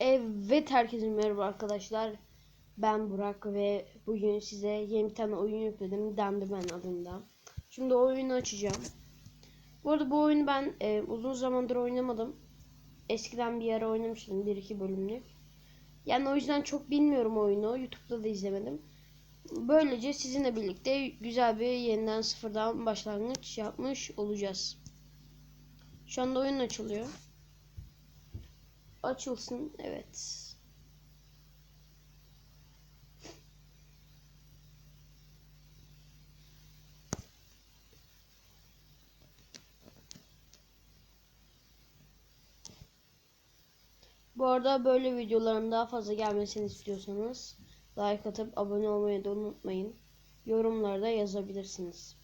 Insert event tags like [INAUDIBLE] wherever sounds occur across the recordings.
Evet herkese merhaba arkadaşlar. Ben Burak ve bugün size yeni bir tane oyun yükledim. Dendimen adında. Şimdi oyunu açacağım. Bu arada bu oyunu ben e, uzun zamandır oynamadım. Eskiden bir ara oynamıştım. 1-2 bölümlük. Yani o yüzden çok bilmiyorum oyunu. Youtube'da da izlemedim. Böylece sizinle birlikte güzel bir yeniden sıfırdan başlangıç yapmış olacağız. Şu anda oyun açılıyor. Açılsın. Evet. Bu arada böyle videoların daha fazla gelmesini istiyorsanız like atıp abone olmayı da unutmayın. Yorumlarda yazabilirsiniz.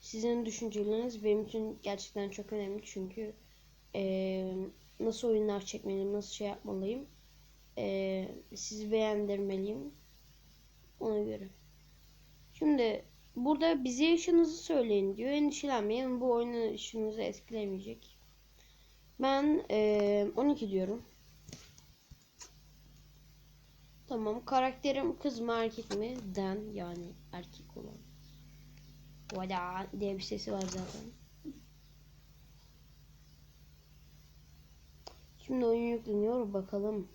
Sizin düşünceleriniz benim için gerçekten çok önemli çünkü eee, nasıl oyunlar çekmeliyim, nasıl şey yapmalıyım, eee, sizi beğendirmeliyim ona göre. Şimdi burada bize yaşınızı söyleyin diyor. Endişelenmeyin bu oyunun yaşınızı etkilemeyecek. Ben eee 12 diyorum. Tamam. Karakterim kız mı erkek mi? Den yani erkek olan. Vada diye bir sesi var zaten. Şimdi oyun yükleniyor bakalım.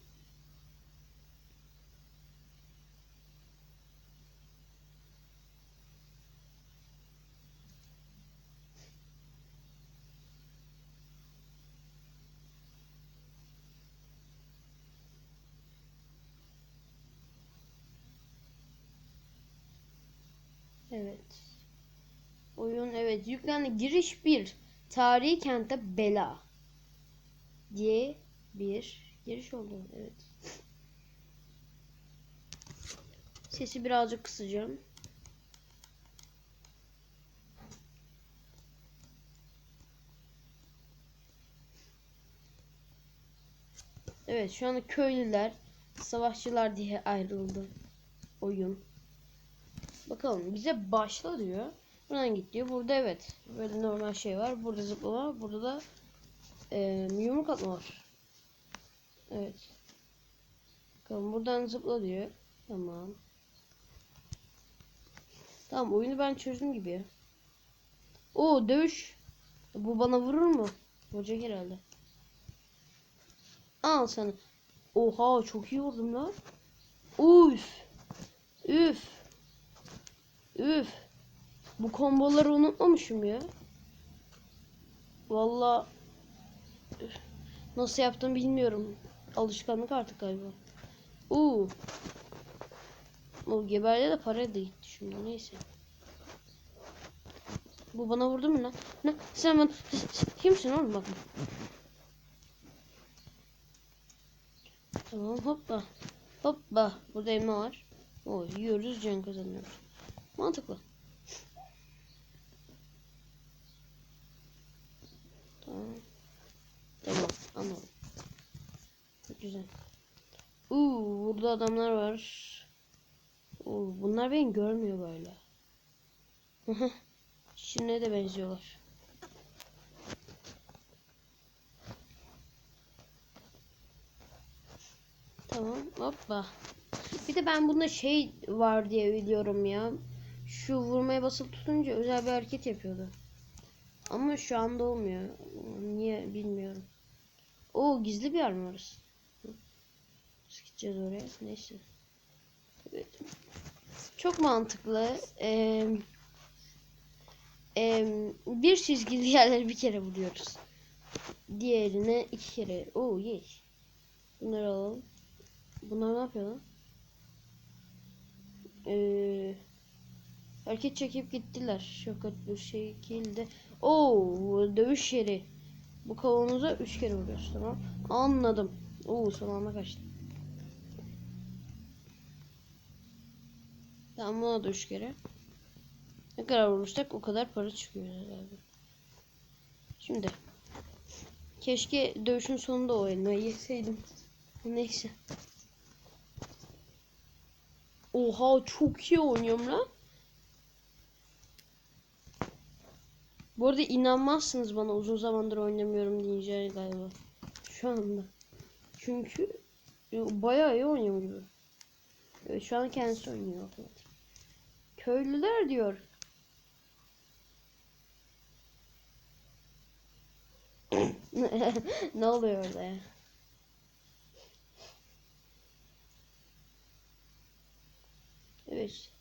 Evet. Oyun evet yüklendi. Giriş 1. Tarihi kente Bela diye bir giriş oldu. Evet. Sesi birazcık kısacağım. Evet şu anda köylüler, savaşçılar diye ayrıldı oyun. Bakalım bize başla diyor. Buradan git diyor. Burada evet. Böyle normal şey var. Burada zıplama. Burada da e, yumruk atma var. Evet. Bakalım buradan zıpla diyor. Tamam. Tamam oyunu ben çözdüm gibi. Oo dövüş. Bu bana vurur mu? Vuracak herhalde. Al sana. Oha çok iyi vurdum lan. Üf. Üf. Üf. Bu komboları unutmamışım ya. Valla nasıl yaptım bilmiyorum. Alışkanlık artık galiba. Uuu. O geberde de para da gitti şimdi neyse. Bu bana vurdu mu lan? Ne? Sen bana kimsin oğlum bakma. Tamam hoppa. Hoppa. Burada elma var. O yiyoruz can kazanıyoruz. Mantıklı. Tamam. Çok güzel. Uuu burada adamlar var. Oo, bunlar beni görmüyor böyle. [LAUGHS] Şimdi de benziyorlar. Tamam hoppa. Bir de ben bunda şey var diye biliyorum ya. Şu vurmaya basılı tutunca özel bir hareket yapıyordu. Ama şu anda olmuyor. Niye bilmiyorum. O gizli bir yer mi orası? Nasıl gideceğiz oraya? Neyse. Evet. Çok mantıklı. Ee, ee, bir çizgili yerleri bir kere vuruyoruz. Diğerine iki kere. Oo ye. Bunları alalım. Bunlar ne yapıyor lan? Ee, hareket çekip gittiler. Şaka bu şekilde. Oo dövüş yeri. Bu kavanoza üç kere vuruyoruz tamam. Anladım. Oo son anda kaçtı. Tamam buna da üç kere. Ne kadar vurursak o kadar para çıkıyor herhalde. Şimdi. Keşke dövüşün sonunda o elmayı yeseydim. Neyse. Oha çok iyi oynuyorum lan. Bu arada inanmazsınız bana uzun zamandır oynamıyorum diyeceğini galiba. Şu anda. Çünkü e, bayağı iyi oynuyor gibi. Evet, şu an kendisi oynuyor. Köylüler diyor. [LAUGHS] ne oluyor orada ya? Evet.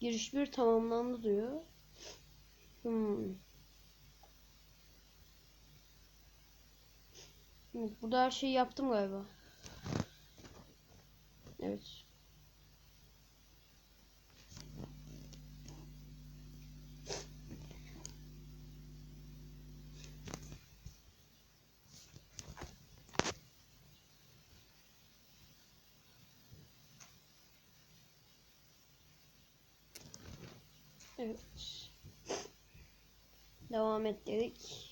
Giriş bir tamamlandı diyor. Hmm. Evet, burada her şeyi yaptım galiba. Evet. Evet. Devam et dedik.